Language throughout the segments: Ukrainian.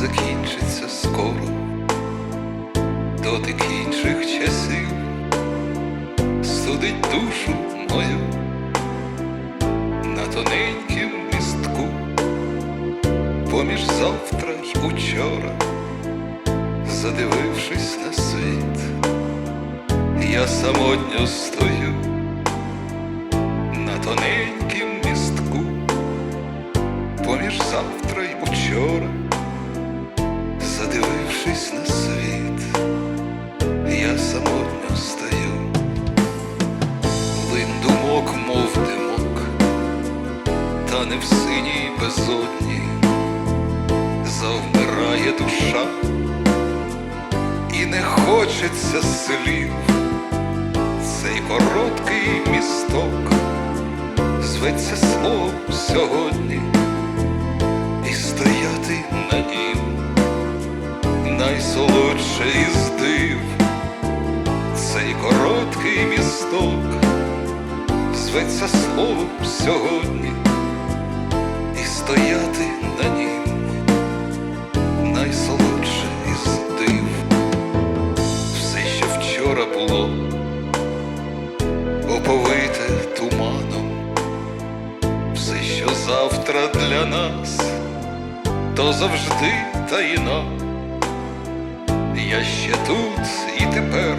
закінчиться скоро, дотик інших часів, студить душу мою на тоненькім містку, поміж завтра й учора, задивившись на світ, я самотньо стою на тоненькім містку, поміж завтра й учора, стою, лин думок, мов димок, та не в синій безодні. Завмирає душа, і не хочеться слів. Цей короткий місток зветься словом сьогодні і стояти на нім найсолодше із цей короткий місток. Зветься словом сьогодні і стояти на нім найсолодше із див. Все, що вчора було оповите туманом, все, що завтра для нас, то завжди таїна. Я ще тут і тепер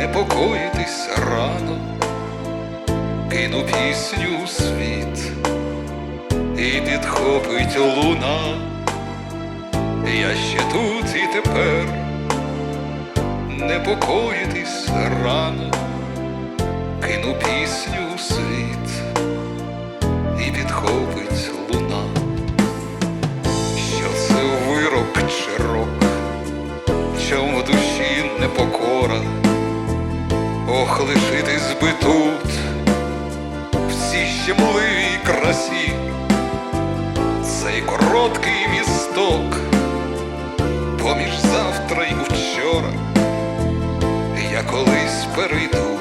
непокоїтись рано, кину пісню у світ, і підхопить луна. Я ще тут і тепер непокоїтись рано, кину пісню у світ, і підхопить луна, що це вирок чи рок, чом в душі непокора, лишитись би тут, всі ще щемливій красі, цей короткий місток, поміж завтра й вчора я колись перейду